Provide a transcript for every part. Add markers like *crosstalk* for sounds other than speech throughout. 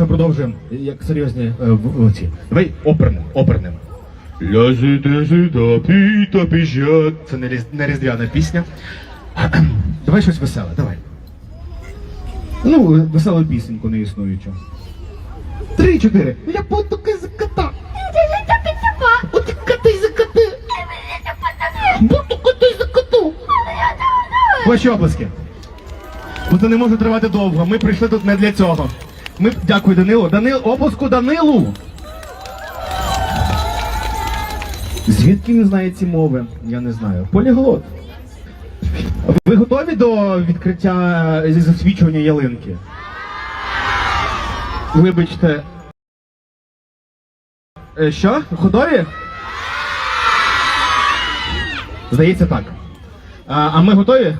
може продовжуємо, як серйозні е, в- в ці. Давай оперним, оперним. Це не, різдвяна пісня. *clears throat* давай щось веселе, давай. Ну, веселу пісеньку не існуючу. Три, чотири. Я потуки за кота. От коти за коти. Буду коти за коту. Ваші обласки. Бо це не може тривати довго. Ми прийшли тут не для цього. Ми дякую Данилу. Данил, обласку Данилу. Звідки він знає ці мови? Я не знаю. Поліглот. Ви готові до відкриття зі засвічування ялинки? Вибачте. Е, Що? Готові? Здається так. А, а ми готові?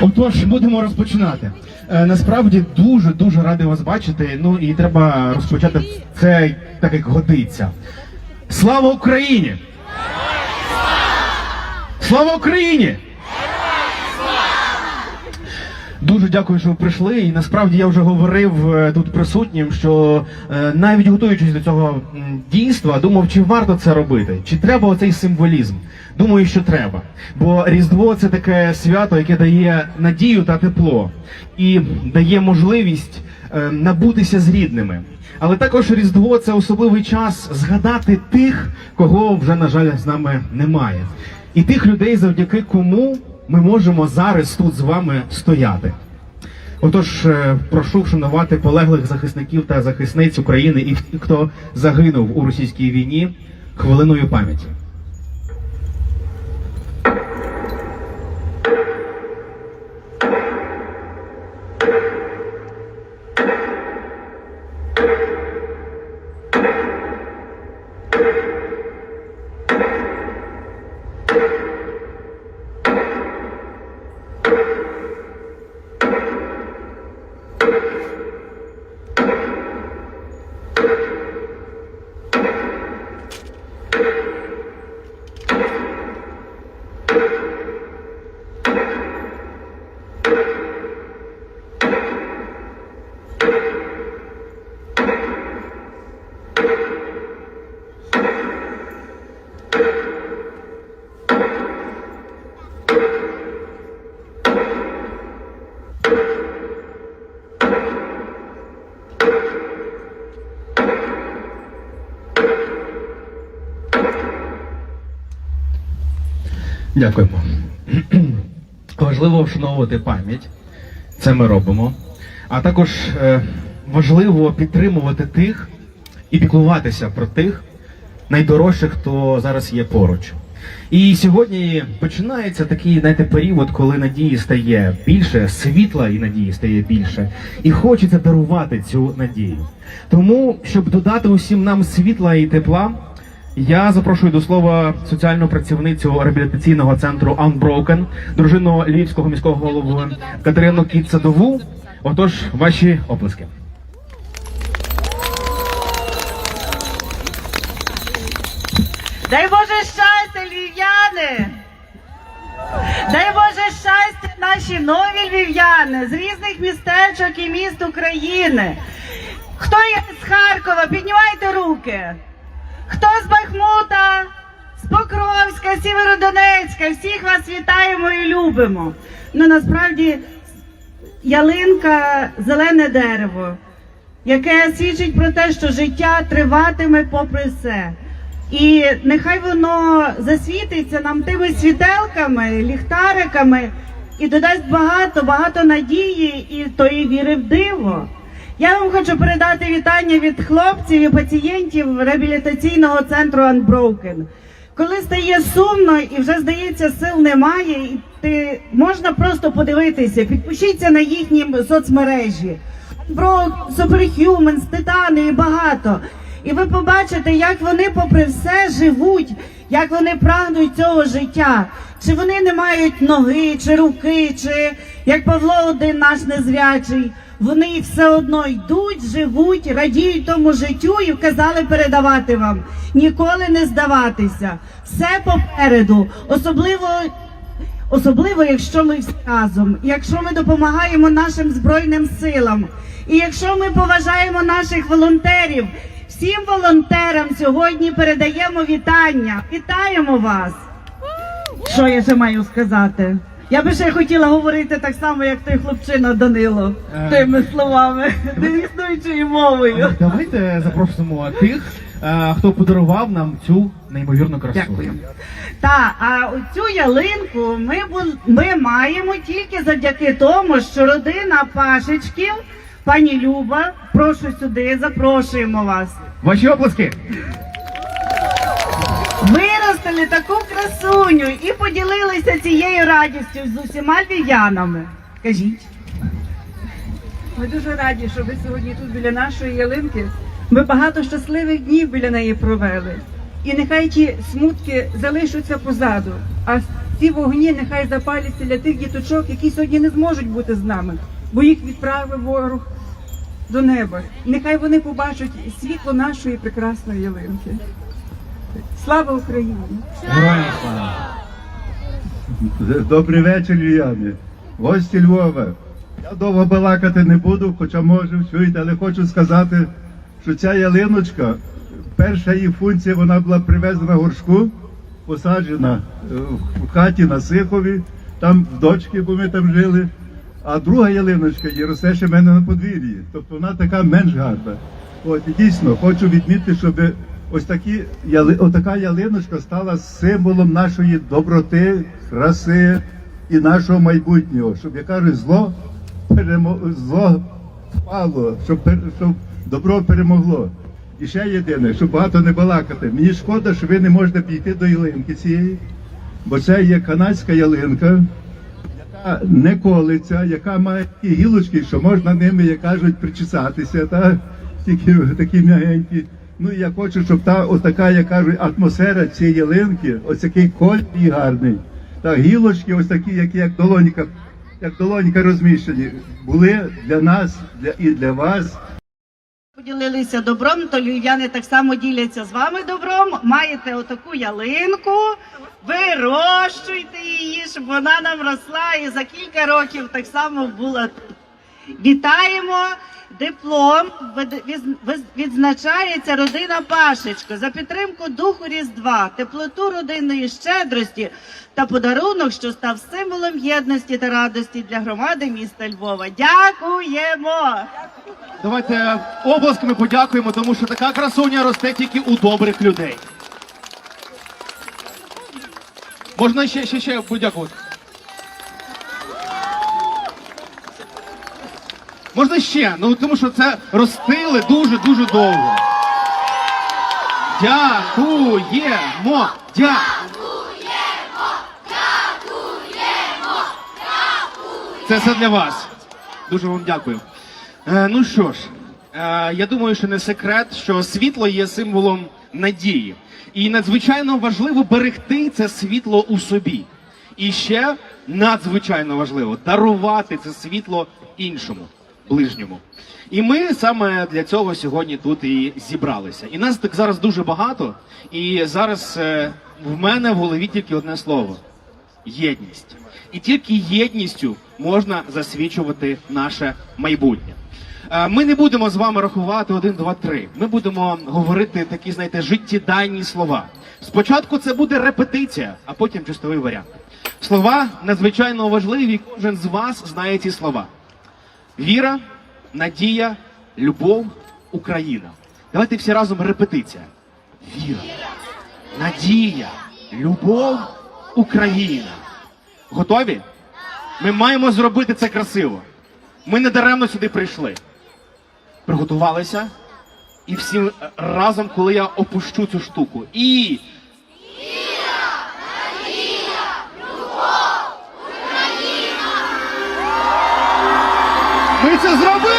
Отож, будемо розпочинати. Е, насправді дуже дуже радий вас бачити. Ну і треба розпочати це так, як годиться. Слава Україні! Слава Україні! Дуже дякую, що ви прийшли. І насправді я вже говорив е, тут присутнім, що е, навіть готуючись до цього дійства, думав, чи варто це робити, чи треба оцей символізм. Думаю, що треба. Бо Різдво це таке свято, яке дає надію та тепло і дає можливість е, набутися з рідними. Але також Різдво це особливий час згадати тих, кого вже, на жаль, з нами немає. І тих людей, завдяки кому ми можемо зараз тут з вами стояти. Отож, е, прошу вшанувати полеглих захисників та захисниць України і тих, хто загинув у російській війні хвилиною пам'яті. Дякуємо. *clears throat* Важливо вшановувати пам'ять. Це ми робимо. А також е, важливо підтримувати тих і піклуватися про тих найдорожчих, хто зараз є поруч. І сьогодні починається такий знаєте, період, коли надії стає більше, світла і надії стає більше, і хочеться дарувати цю надію. Тому, щоб додати усім нам світла і тепла, я запрошую до слова соціальну працівницю реабілітаційного центру Unbroken, дружину львівського міського голови Катерину Кіт-Садову. Отож, ваші оплески. Дай Боже щастя, львів'яни! Дай Боже щастя, наші нові львів'яни з різних містечок і міст України. Хто є з Харкова? Піднімайте руки. Хто з Бахмута, з Покровська, Сєвєродонецька, всіх вас вітаємо і любимо. Ну насправді ялинка зелене дерево, яке свідчить про те, що життя триватиме попри все. І нехай воно засвітиться нам тими світелками, ліхтариками і додасть багато, багато надії і тої віри в диво. Я вам хочу передати вітання від хлопців і пацієнтів реабілітаційного центру Unbroken. Коли стає сумно і вже здається, сил немає, і ти можна просто подивитися, підпишіться на їхні соцмережі. Про Superhumans, Титани і багато. І ви побачите, як вони, попри все, живуть, як вони прагнуть цього життя. Чи вони не мають ноги, чи руки, чи як Павло один наш незрячий. Вони все одно йдуть, живуть, радіють тому життю і вказали передавати вам. Ніколи не здаватися. Все попереду, особливо Особливо, якщо ми всі разом, якщо ми допомагаємо нашим збройним силам, і якщо ми поважаємо наших волонтерів, всім волонтерам сьогодні передаємо вітання. Вітаємо вас! Що я ще маю сказати? Я би ще хотіла говорити так само, як той хлопчина Данило, Е. тими словами, неіснуючою мовою. Давайте запросимо тих, е, хто подарував нам цю неймовірну красу. Дякую. Та а цю ялинку ми ми маємо тільки завдяки тому, що родина Пашечків, пані Люба, прошу сюди, запрошуємо вас. Ваші оплески. Виростили таку красуню і поділилися цією радістю з усіма львів'янами. Кажіть. Ми дуже раді, що ви сьогодні тут біля нашої ялинки. Ми багато щасливих днів біля неї провели. І нехай ті смутки залишаться позаду, а ці вогні нехай запаляться для тих діточок, які сьогодні не зможуть бути з нами, бо їх відправив ворог до неба. Нехай вони побачать світло нашої прекрасної ялинки. Слава Україні! Героям слава. Добрий вечір, Львів'яни. Гості Львова. Я довго балакати не буду, хоча можу, чуєте, але хочу сказати, що ця ялиночка, перша її функція, вона була привезена в горшку, посаджена е, в хаті на Сихові, там в дочки, бо ми там жили. А друга ялиночка є росте ще в мене на подвір'ї. Тобто вона така менш гарна. От і дійсно хочу відмітити, щоб ось такі отака ялиночка стала символом нашої доброти, краси і нашого майбутнього, щоб як кажуть, зло перемо... зло впало, щоб, щоб добро перемогло. І ще єдине, щоб багато не балакати. Мені шкода, що ви не можете підійти до ялинки цієї, бо це є канадська ялинка яка не колиться, яка має такі гілочки, що можна ними, як кажуть, причесатися, та? тільки такі м'ягенькі. Ну я хочу, щоб та отака, як кажуть, атмосфера цієї ялинки, ось такий коль гарний. Та гілочки, ось такі, які як долонька, як долонька розміщені, були для нас для, і для вас. Поділилися добром, то львів'яни так само діляться з вами добром. Маєте отаку ялинку, вирощуйте її, щоб вона нам росла і за кілька років так само була. Вітаємо! Диплом від- від- від- відзначається родина Пашечко за підтримку духу Різдва, теплоту родинної щедрості та подарунок, що став символом єдності та радості для громади міста Львова. Дякуємо! Давайте оплесками подякуємо, тому що така красуня росте тільки у добрих людей. Можна ще, ще, ще подякувати. Можна ще, ну тому що це ростили дуже-дуже довго. Дякуємо! Дя... Це все для вас. Дуже вам дякую. Е, ну що ж, е, я думаю, що не секрет, що світло є символом надії. І надзвичайно важливо берегти це світло у собі. І ще надзвичайно важливо дарувати це світло іншому, ближньому. І ми саме для цього сьогодні тут і зібралися. І нас так зараз дуже багато. І зараз е, в мене в голові тільки одне слово єдність. І тільки єдністю можна засвідчувати наше майбутнє. Е, Ми не будемо з вами рахувати один, два, три. Ми будемо говорити такі, знаєте, життєдайні слова. Спочатку це буде репетиція, а потім чистовий варіант. Слова надзвичайно важливі. Кожен з вас знає ці слова: віра, надія, любов, Україна. Давайте всі разом репетиція. Віра, надія, любов, Україна. Готові? Ми маємо зробити це красиво. Ми не даремно сюди прийшли. Приготувалися. І всі разом, коли я опущу цю штуку. І. це зробили!